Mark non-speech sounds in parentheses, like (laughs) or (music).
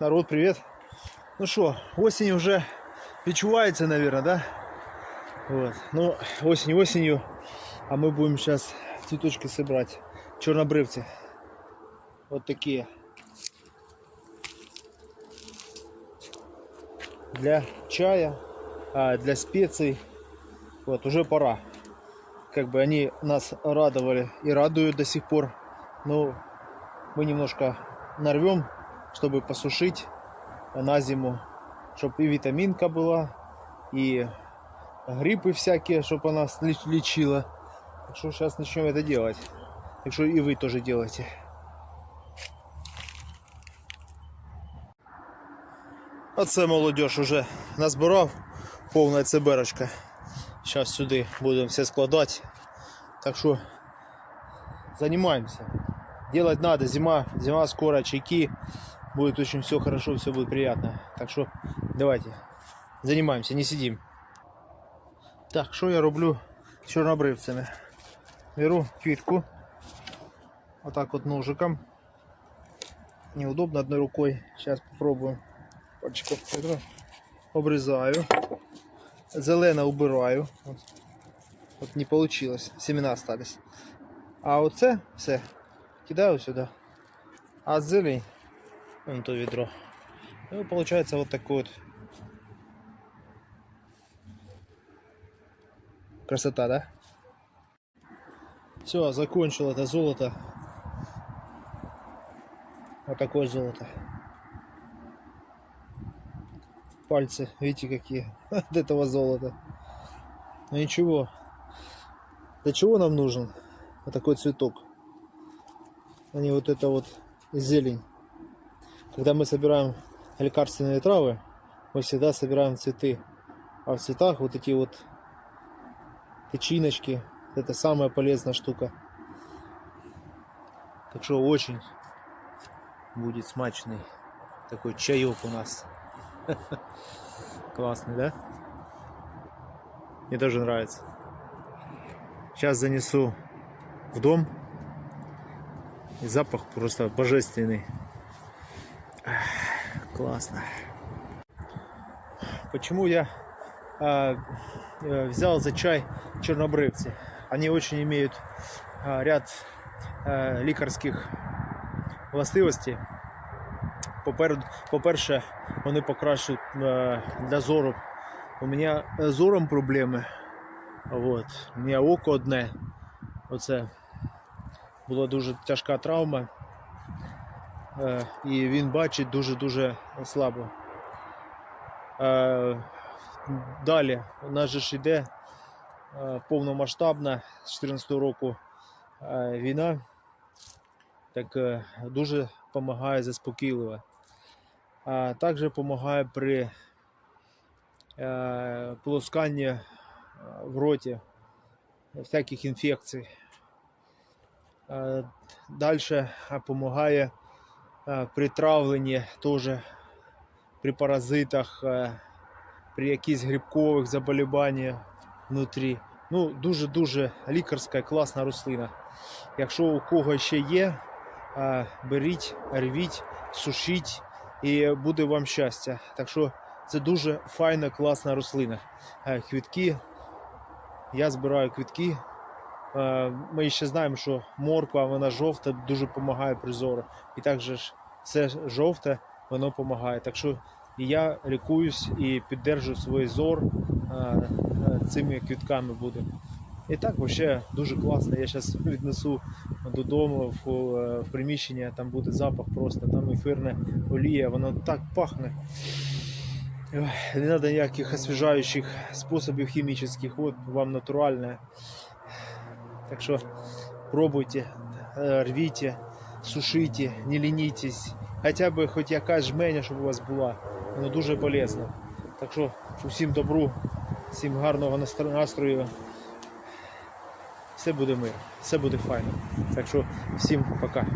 народ, привет. Ну что, осень уже відчувається, наверное, да? Вот. Ну, осень осенью, а мы будем сейчас цветочки собрать. Чернобрывцы. Вот такие. Для чая, а, для специй. Вот, уже пора. Как бы они нас радовали и радуют до сих пор. Но мы немножко нарвем, чтобы посушить на зиму, чтобы и витаминка была, и гриппы всякие, чтобы она с- леч- лечила. Так что сейчас начнем это делать. Так что и вы тоже делайте. Оце молодіж уже назбирав повна циберочка. Зараз сюди будемо все складати. Так що занимаемся. Делать надо, зима, зима скоро, чайки. Будет очень все хорошо, все будет приятно. Так что давайте, занимаемся, не сидим. Так, що я роблю з чорнобривцями? Беру квітку, отак от ножиком. Неудобно одной рукой. Сейчас попробуем. Пальчиком обрезаю. Зелено убираю. От, от не получилось. Семена остались. А оце все кидаю сюда. А зелень вон то ведро. Ну, получается вот такой вот. Красота, да? Все, закончил это золото. Вот такое золото. Пальцы, видите какие (laughs) от этого золота. Но ничего. Для чего нам нужен вот такой цветок? а не вот это вот зелень. Когда мы собираем лекарственные травы, мы всегда собираем цветы. А в цветах вот эти вот тычиночки, это самая полезная штука. Так что очень будет смачный такой чаек у нас. (laughs) Классный, да? Мне тоже нравится. Сейчас занесу в дом. И запах просто божественный. Ах, Классно. Почему я а, э, взял за чай чернобрывцы? Они очень имеют а, ряд а, лікарських властивостей. Поперед- По-перше, вони покращують е, для зору. У мене з зором проблеми. Вот. У мене око одне. Оце була дуже тяжка травма. Е, І він бачить дуже-дуже слабо. Е, Далі у нас же ж йде е, повномасштабна з 14 року війна. Так дуже допомагає заспокійливо. А також допомагає при полосканні в роті всяких інфекцій. Далі допомагає при травленні, теж при паразитах, е, при якихось грибкових заболіваннях внутрі. Ну, дуже-дуже лікарська класна рослина. Якщо у кого ще є, е, беріть, рвіть, сушіть і буде вам щастя. Так що це дуже файна, класна рослина. Е, Квітки. Я збираю квітки. Е, Ми ще знаємо, що морква, вона жовта, дуже допомагає при зору. І також все жовте, воно допомагає. Так що я лікуюсь і піддержую свій зор е, е, цими квітками буду. І так взагалі дуже класно. Я зараз віднесу додому в приміщення, там буде запах просто, там ефірна олія, воно так пахне. Не треба ніяких освіжаючих способів хімічних, от вам натуральне. Так що пробуйте, е, рвіть, сушите, не лінітесь. Хоча б хоч якась жменя, щоб у вас була. Воно дуже полезно. Так що усім добру, всім гарного настрою. Все буде мир, все буде файно. Так що всім пока.